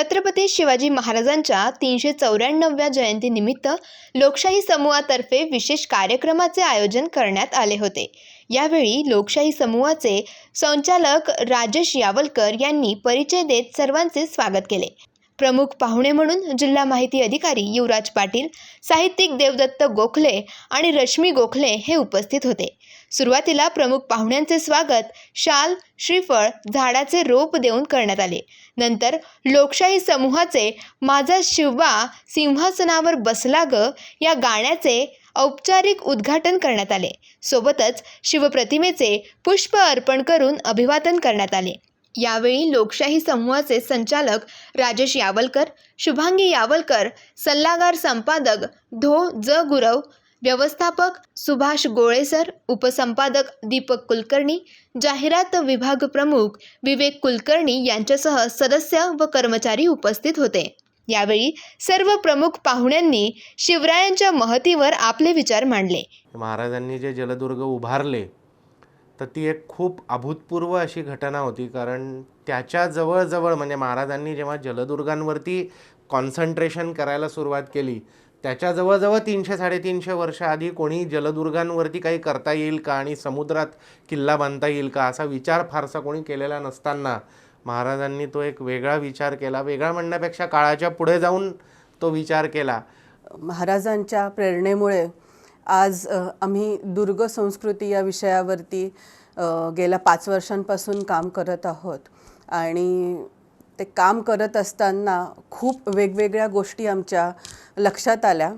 छत्रपती शिवाजी महाराजांच्या तीनशे चौऱ्याण्णव्या जयंतीनिमित्त लोकशाही समूहातर्फे विशेष कार्यक्रमाचे आयोजन करण्यात आले होते. यावेळी लोकशाही समूहाचे संचालक राजेश यावलकर यांनी परिचय देत सर्वांचे स्वागत केले. प्रमुख पाहुणे म्हणून जिल्हा माहिती अधिकारी युवराज पाटील साहित्यिक देवदत्त गोखले आणि रश्मी गोखले हे उपस्थित होते. सुरुवातीला प्रमुख पाहुण्यांचे स्वागत शाल श्रीफळ झाडाचे रोप देऊन करण्यात आले. नंतर लोकशाही समूहाचे माझा शिवबा सिंहासनावर बसला ग या गाण्याचे औपचारिक उद्घाटन करण्यात आले. सोबतच शिवप्रतिमेचे पुष्प अर्पण करून अभिवादन करण्यात आले. यावेळी लोकशाही समूहाचे संचालक राजेश यावलकर शुभांगी यावलकर सल्लागार संपादक धो ज गुरव व्यवस्थापक सुभाष गोळेसर उपसंपादक दीपक कुलकर्णी जाहिरात विभाग प्रमुख विवेक कुलकर्णी यांच्यासह सदस्य व कर्मचारी उपस्थित होते. यावेळी सर्व प्रमुख पाहुण्यांनी शिवरायांच्या महतीवर आपले विचार मांडले. महाराजांनी जे जलदुर्ग उभारले तर ती एक खूप अभूतपूर्व अशी घटना होती. कारण त्याच्या जवळजवळ म्हणजे महाराजांनी जेव्हा जलदुर्गांवरती कॉन्सन्ट्रेशन करायला सुरुवात केली त्याच्या जवळजवळ तीनशे साडेतीनशे वर्ष आधी कोणी जलदुर्गांवरती काही करता येईल का आणि समुद्रात किल्ला बांधता येईल का असा विचार फारसा कोणी केलेला नसताना महाराजांनी तो एक वेगळा विचार केला. वेगळा म्हणण्यापेक्षा काळाच्या पुढे जाऊन तो विचार केला. महाराजांच्या प्रेरणेमुळे आज आम्ही दुर्ग संस्कृती या विषयावरती गेल्या पाच वर्षांपासून काम करत आहोत. आणि ते काम करत असताना खूप वेगवेगळ्या गोष्टी आमच्या लक्षात आल्या.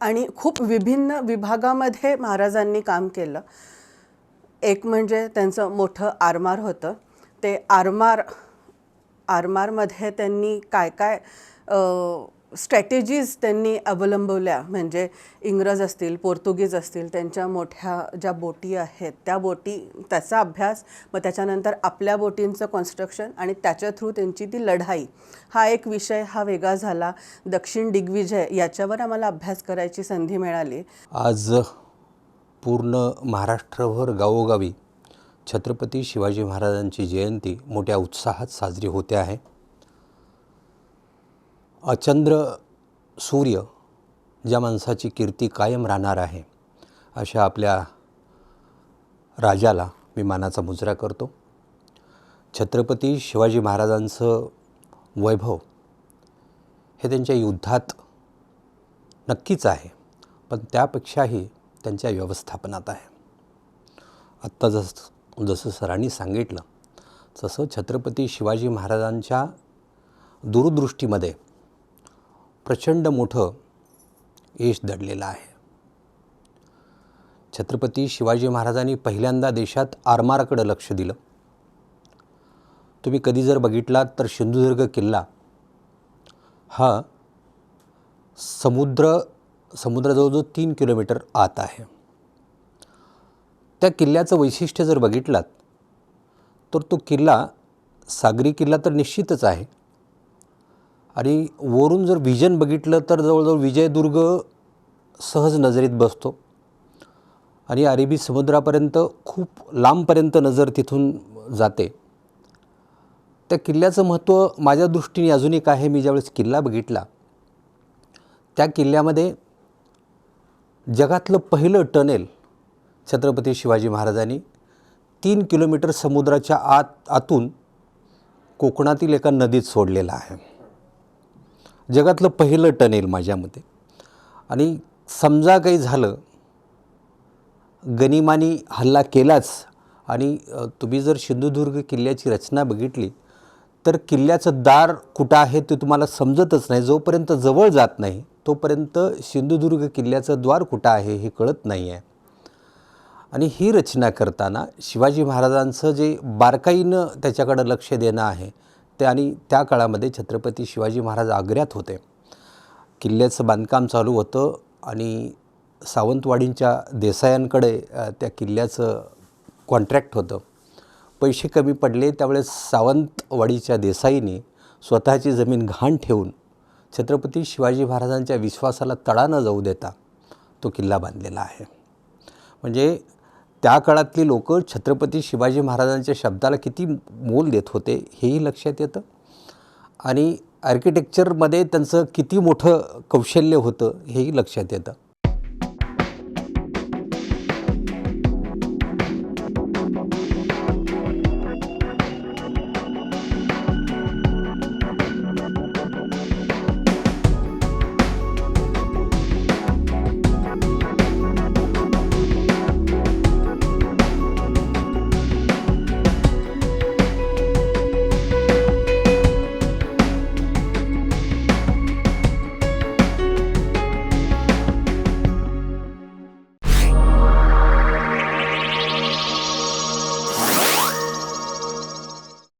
आणि खूप विभिन्न विभागामध्ये महाराजांनी काम केलं. एक म्हणजे त्यांचं मोठं आरमार होतं. ते आरमार आरमारमध्ये त्यांनी काय काय स्ट्रॅटेजीज त्यांनी अवलंबवल्या. म्हणजे इंग्रज असतील पोर्तुगीज असतील त्यांच्या मोठ्या ज्या बोटी आहेत त्या बोटी त्याचा अभ्यास मग त्याच्यानंतर आपल्या बोटींचं कॉन्स्ट्रक्शन आणि त्याच्या थ्रू त्यांची ती लढाई. हा एक विषय हा वेगळा झाला. दक्षिण दिग्विजय याच्यावर आम्हाला अभ्यास करायची संधी मिळाली. आज पूर्ण महाराष्ट्रभर गावोगावी छत्रपती शिवाजी महाराजांची जयंती मोठ्या उत्साहात साजरी होते आहे. अचंद्र सूर्य ज्या माणसाची कीर्ती कायम राहणार आहे अशा आपल्या राजाला मी मानाचा मुजरा करतो. छत्रपती शिवाजी महाराजांचं वैभव हे त्यांच्या युद्धात नक्कीच आहे पण त्यापेक्षाही त्यांच्या व्यवस्थापनात आहे. आत्ता जस जसं सरांनी सांगितलं तसं छत्रपती शिवाजी महाराजांच्या दूरदृष्टीमध्ये प्रचंड मोठं यश दडलेलं आहे. छत्रपती शिवाजी महाराजांनी पहिल्यांदा देशात आरमाराकडं लक्ष दिलं. तुम्ही कधी जर बघितलात तर सिंधुदुर्ग किल्ला हा समुद्र समुद्राजवळ तीन किलोमीटर आत आहे. त्या किल्ल्याचं वैशिष्ट्य जर बघितलात तर तो किल्ला सागरी किल्ला तर निश्चितच आहे. आणि वरून जर विजन बघितलं तर जवळजवळ विजयदुर्ग सहज नजरेत बसतो. आणि अरेबी समुद्रापर्यंत खूप लांबपर्यंत नजर तिथून जाते. त्या किल्ल्याचं महत्त्व माझ्या दृष्टीने अजून एक आहे. मी ज्यावेळेस किल्ला बघितला त्या किल्ल्यामध्ये जगातलं पहिलं टनेल छत्रपती शिवाजी महाराजांनी तीन किलोमीटर समुद्राच्या आत आतून कोकणातील एका नदीत सोडलेला आहे. जगातलं पहिलं टनेल माझ्या मते आणि समजा काही झालं गनिमानी हल्ला केलाच आणि तुम्ही जर सिंधुदुर्ग किल्ल्याची रचना बघितली तर किल्ल्याचं दार कुठं आहे ते तुम्हाला समजतच नाही. जोपर्यंत जवळ जात नाही तोपर्यंत सिंधुदुर्ग किल्ल्याचं द्वार कुठं आहे हे कळत नाही आहे आणि ही रचना करताना शिवाजी महाराजांचं जे बारकाईनं त्याच्याकडं लक्ष देणं आहे ते आणि त्या काळामध्ये छत्रपती शिवाजी महाराज आग्र्यात होते. किल्ल्याचं बांधकाम चालू होतं आणि सावंतवाडींच्या देसायांकडे त्या किल्ल्याचं कॉन्ट्रॅक्ट होतं. पैसे कमी पडले त्यावेळेस सावंतवाडीच्या देसाईने स्वतःची जमीन घाण ठेवून छत्रपती शिवाजी महाराजांच्या विश्वासाला तडा न जाऊ देता तो किल्ला बांधलेला आहे. म्हणजे त्या काळातली लोक छत्रपती शिवाजी महाराजांच्या शब्दाला किती मोल देत होते हेही लक्षात येतं. आणि आर्किटेक्चरमध्ये त्यांचं किती मोठं कौशल्य होतं हेही लक्षात येतं.